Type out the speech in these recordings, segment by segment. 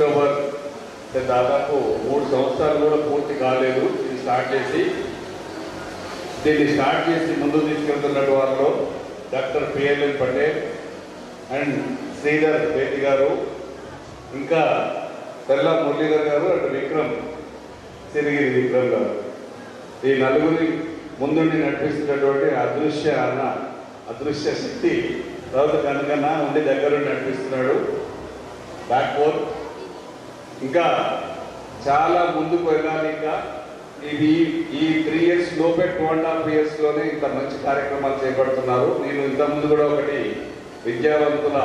October అంటే దాదాపు మూడు సంవత్సరాలు కూడా పూర్తి కాలేదు. ఇది స్టార్ట్ చేసి దీన్ని స్టార్ట్ చేసి ముందుకు తీసుకెళ్తున్నట్టు వారిలో doctor P L N Patel and Sridhar Beti గారు ఇంకా తెల్ల మురళీధర్ గారు అండ్ విక్రమ్ సిరిగిరి విక్రమ్ గారు. ఈ నలుగురి ముందుండి నడిపిస్తున్నటువంటి అదృశ్య అన్న అదృశ్య శక్తి తర్వాత కనుకన్నా ఉండి దగ్గరుండి నడిపిస్తున్నాడు. Backbone. ఇంకా చాలా ముందుకు వెళ్ళాలి ఇంకా. ఇది ఈ త్రీ ఇయర్స్ లోపే టూ అండ్ హాఫ్ ఇయర్స్లోనే ఇంత మంచి కార్యక్రమాలు చేపడుతున్నారు. నేను ఇంతకుముందు కూడా ఒకటి విద్యావంతుల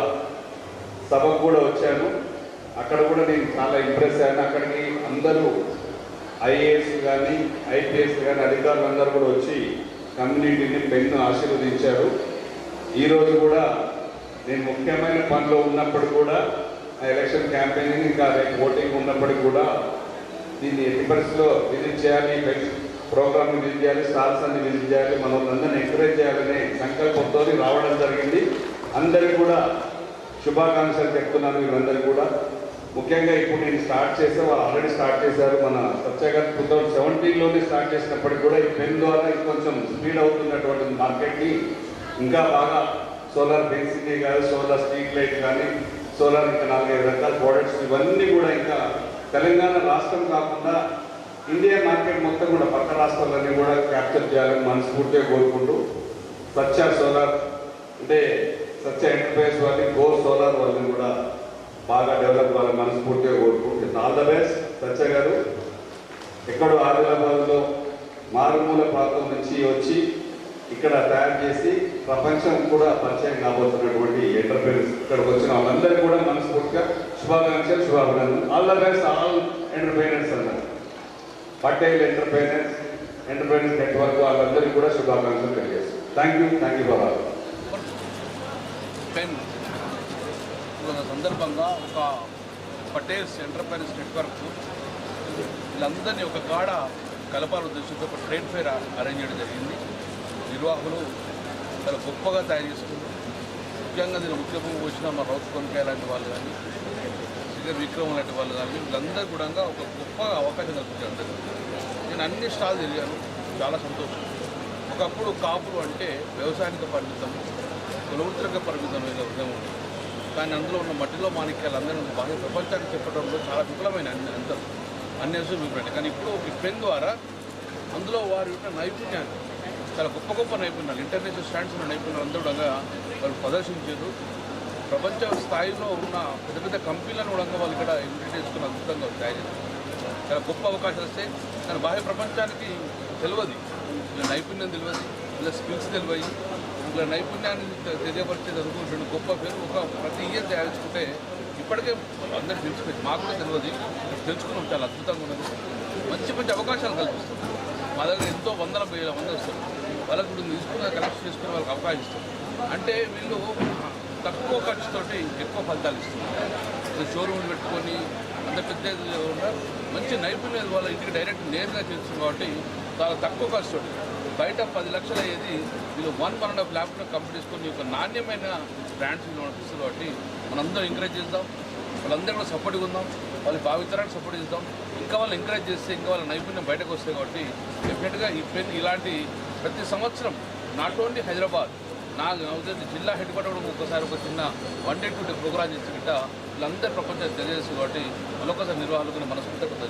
సభకు కూడా వచ్చాను. అక్కడ కూడా నేను చాలా ఇంప్రెస్ అయ్యాను. అక్కడికి అందరూ ఐఏఎస్ కానీ ఐపీఎస్ కానీ అధికారులు అందరూ కూడా వచ్చి కమ్యూనిటీని పెన్ను ఆశీర్వదించారు. ఈరోజు కూడా నేను ముఖ్యమైన పనిలో ఉన్నప్పుడు కూడా ఎలక్షన్ క్యాంపెయినింగ్ ఇంకా రేపు ఓటింగ్ ఉన్నప్పటికీ కూడా దీన్ని ఎట్టి పరిస్థితిలో విజిట్ చేయాలి ప్రోగ్రామ్ విజిట్ చేయాలి స్టాల్స్ అన్ని విజిట్ చేయాలి మనం అందరిని ఎంకరేజ్ చేయాలనే సంకల్పంతో రావడం జరిగింది. అందరికీ కూడా శుభాకాంక్షలు చెప్తున్నాను వీళ్ళందరికీ కూడా. ముఖ్యంగా ఇప్పుడు నేను స్టార్ట్ చేసే వాళ్ళు ఆల్రెడీ స్టార్ట్ చేశారు. మన సత్యాగారు టూ థౌజండ్ సెవెంటీన్లోనే స్టార్ట్ చేసినప్పటికీ కూడా ఈ పెన్ ద్వారా కొంచెం స్పీడ్ అవుతున్నటువంటి మార్కెట్ని ఇంకా బాగా సోలార్ బెన్సిటీ కానీ సోలార్ స్ట్రీట్ లైట్ కానీ సోలార్ ఇంకా నాలుగైదు రకాల ప్రోడక్ట్స్ ఇవన్నీ కూడా ఇంకా తెలంగాణ రాష్ట్రం కాకుండా ఇండియా మార్కెట్ మొత్తం కూడా పక్క రాష్ట్రాలన్నీ కూడా క్యాప్చర్ చేయాలని మనస్ఫూర్తిగా కోరుకుంటూ సత్య సోలార్ అంటే సత్య ఎంటర్ప్రైజ్ వాళ్ళని గో సోలార్ వాళ్ళని కూడా బాగా డెవలప్ అవ్వాలని మనస్ఫూర్తిగా కోరుకుంటుంది ఆల్ ద బెస్ట్ సత్య గారు ఎక్కడో ఆదిలాబాద్లో మారుమూల ప్రాంతం నుంచి వచ్చి ఇక్కడ తయారు చేసి ప్రపంచం కూడా పరిచయం కాబోతున్నటువంటి ఎంటర్ప్రైనర్స్ ఇక్కడికి వచ్చిన వాళ్ళందరికీ కూడా మనస్ఫూర్తిగా శుభాకాంక్షలు శుభాభినందనలు. All the best all entrepreneurs అన్నారు. పటేల్ ఎంటర్ప్రైనర్స్ ఎంటర్ప్రైనర్స్ నెట్వర్క్ వాళ్ళందరికీ కూడా శుభాకాంక్షలు తెలియజేస్తాం. Thank you thank you Baba సందర్భంగా ఒక పటేల్స్ ఎంటర్ప్రైనర్స్ నెట్వర్క్ వీళ్ళందరినీ ఒక కాడ కలపాల ఉద్దేశంతో ఒక ట్రేడ్ ఫేర్ అరేంజ్ చేయడం జరిగింది. నిర్వాహకులు చాలా గొప్పగా తయారు చేసుకుంది ముఖ్యంగా దీని ముఖ్యంగా వచ్చిన మా రౌత్ కొనకాయ లాంటి వాళ్ళు కానీ శ్రీధర్ విక్రమ్ లాంటి వాళ్ళు కానీ వీళ్ళందరూ కూడా ఒక గొప్ప అవకాశం కల్పించారు నేను అన్ని స్టాల్ తిరిగాను. చాలా సంతోషం. ఒకప్పుడు కాపులు అంటే వ్యవసాయానికి పరిమితం కులవృత్తులకు పరిమితం ఉద్యమం ఉంది. కానీ అందులో ఉన్న మట్టిలో మాణిక్యాలు అందరూ బాగా ప్రపంచానికి చెప్పడంలో చాలా విఫలమైన అన్ని అంత అన్ని అంశాలు విఫలమైన కానీ ఇప్పుడు ఈ పెన్ ద్వారా అందులో వారి యొక్క నైపుణ్యాన్ని చాలా గొప్ప గొప్ప నైపుణ్యాలు ఇంటర్నేషనల్ స్టాండ్స్ ఉన్న నైపుణ్యాలు అందరూ కూడా వాళ్ళు ప్రదర్శించారు. ప్రపంచ స్థాయిలో ఉన్న పెద్ద పెద్ద కంపెనీలను కూడా వాళ్ళు ఇక్కడ ఇంప్లిమెంట్ చేసుకున్న అద్భుతంగా తయారు చేస్తారు చాలా గొప్ప అవకాశాలు వస్తాయి. కానీ బాహ్య ప్రపంచానికి తెలియదు. ఇలా నైపుణ్యం తెలియదు. ఇలా స్కిల్స్ తెలియదు. ఇలా నైపుణ్యాన్ని తె- తెలియపరిచేది అనుకుంటున్నాడు గొప్ప పేరు ఒక ప్రతి ఇయర్ తయారుచుకుంటే ఇప్పటికే అందరికి తెలిసిపోయింది. మాకు కూడా తెలియదు. తెలుసుకున్నాం. చాలా అద్భుతంగా ఉన్నది. మంచి మంచి అవకాశాలు కల్పిస్తుంది. మా దగ్గర ఎంతో వందల వేల మంది వస్తారు వాళ్ళకి ఇప్పుడు తీసుకున్న కలెక్ట్ చేసుకునే వాళ్ళకి అవకాశం ఇస్తారు. అంటే వీళ్ళు తక్కువ ఖర్చుతోటి ఎక్కువ ఫలితాలు ఇస్తున్నారు. షోరూమ్ పెట్టుకొని అంత పెద్ద మంచి నైపుణ్యాలు వాళ్ళ ఇంటికి డైరెక్ట్ నేరుగా చేస్తుంది కాబట్టి చాలా తక్కువ ఖర్చుతోటి. బయట పది లక్షలు అయ్యేది వీళ్ళు one one and half laptop complete చేసుకొని ఒక నాణ్యమైన బ్రాండ్స్ నడిపిస్తుంది కాబట్టి మనందరం ఎంకరేజ్ చేద్దాం. వాళ్ళందరూ కూడా సపోర్ట్గా ఉందాం. వాళ్ళ భావితరాన్ని సపోర్ట్ చేద్దాం ఇంకా వాళ్ళు ఎంకరేజ్ చేస్తే ఇంకా వాళ్ళ నైపుణ్యం బయటకు వస్తాయి కాబట్టి డెఫినెట్గా ఈ పెన్ ఇలాంటి ప్రతి సంవత్సరం నాట్ ఓన్లీ హైదరాబాద్ నా ఉద్దేశం జిల్లా హెడ్ క్వార్టర్ కూడా ఒక్కసారి ఒక చిన్న one day two day programme చేసి గిట్ట వీళ్ళందరూ ప్రపంచానికి తెలియజేస్తుంది కాబట్టి మరొకసారి నిర్వాహకులు మనస్ఫూర్తిగా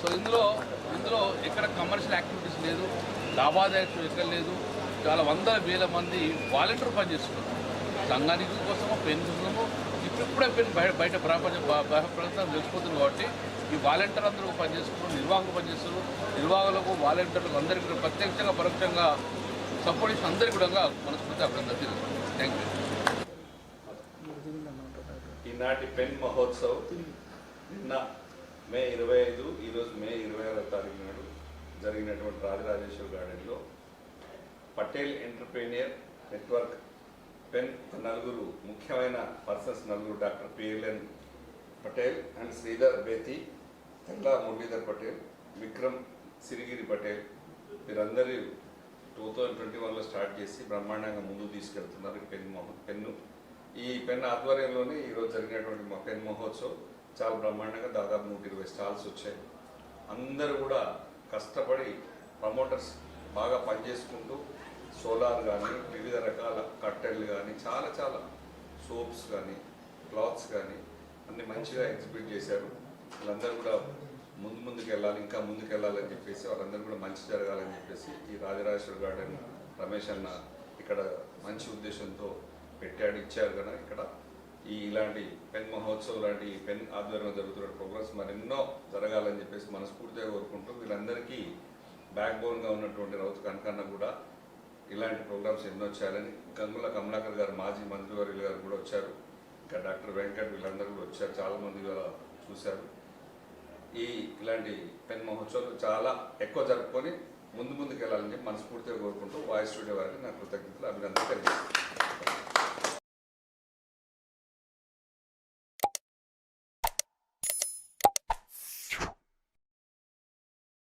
సో ఇందులో ఇందులో ఎక్కడ కమర్షియల్ యాక్టివిటీస్ లేదు లాభాదాయకం ఎక్కడ లేదు చాలా వందల వేల మంది వాలంటీర్ పనిచేస్తున్నారు. సంఘానికి కోసమో పెన్ కోసమో ఇప్పుడే బయట బయట ప్రపంచం ప్రపంచం తెలిసిపోతుంది కాబట్టి ఈ వాలంటీర్ అందరూ పనిచేస్తున్నారు నిర్వాహకులు పనిచేస్తున్నారు. నిర్వాహకులకు వాలంటీర్లకు అందరికీ ప్రత్యక్షంగా పరోక్షంగా సపోర్ట్ ఇచ్చిన అందరికీ కూడా మనస్ఫూర్తి అభినందన థ్యాంక్ యూ ఈనాటి పెన్ మహోత్సవ్ నిన్న మే ఇరవై ఐదు ఈరోజు మే ఇరవై ఆరో తారీఖు నాడు జరిగినటువంటి రాజరాజేశ్వర గార్డెన్లో పటేల్ ఎంటర్ప్రీనియర్ నెట్వర్క్ పెన్ నలుగురు ముఖ్యమైన పర్సన్స్ నలుగురు doctor P L N Patel and Sridhar Bethi Tella Muralidhar Patel Vikram Sirigiri Patel. వీరందరూ టూ థౌజండ్ ట్వంటీ వన్లో స్టార్ట్ చేసి బ్రహ్మాండంగా ముందుకు తీసుకెళ్తున్నారు పెన్ పెన్ను. ఈ పెన్ ఆధ్వర్యంలోనే ఈరోజు జరిగినటువంటి మా పెన్ మహోత్సవ్ చాలా బ్రహ్మాండంగా దాదాపు నూట ఇరవై స్టాల్స్ వచ్చాయి. అందరూ కూడా కష్టపడి ప్రమోటర్స్ బాగా పనిచేసుకుంటూ సోలార్ కానీ వివిధ రకాల కట్టెలు కానీ చాలా చాలా సోప్స్ కానీ క్లాత్స్ కానీ అన్ని మంచిగా ఎగ్జిబిట్ చేశారు. వీళ్ళందరూ కూడా ముందు ముందుకు వెళ్ళాలి ఇంకా ముందుకు వెళ్ళాలని చెప్పేసి వాళ్ళందరూ కూడా మంచి జరగాలని చెప్పేసి ఈ రాజరాజేశ్వర గార్డెన్ రమేష్ అన్న ఇక్కడ మంచి ఉద్దేశంతో పెట్టాడు ఇచ్చారు కదా ఇక్కడ. ఈ ఇలాంటి పెన్ మహోత్సవ్ లాంటి పెన్ ఆధ్వర్యంలో జరుగుతున్న ప్రోగ్రామ్స్ మరెన్నో జరగాలని చెప్పేసి మనస్ఫూర్తిగా కోరుకుంటూ వీళ్ళందరికీ బ్యాక్ బోన్గా ఉన్నటువంటి రౌతు కనకన్న కూడా ఇలాంటి ప్రోగ్రామ్స్ ఎన్నో చేయాలని గంగుల కమలాకర్ గారు మాజీ మంత్రివర్యులు గారు కూడా వచ్చారు. ఇంకా డాక్టర్ వెంకట్ వీళ్ళందరూ కూడా వచ్చారు. చాలా మంది కూడా చూశారు. ఈ ఇలాంటి పెన్ మహోత్సవాలు చాలా ఎక్కువ జరుపుకొని ముందు ముందుకు వెళ్ళాలని మనస్ఫూర్తిగా కోరుకుంటూ వాయిస్ స్టూడియో వారికి నా కృతజ్ఞతలు అభినందన తెలియజేస్తాను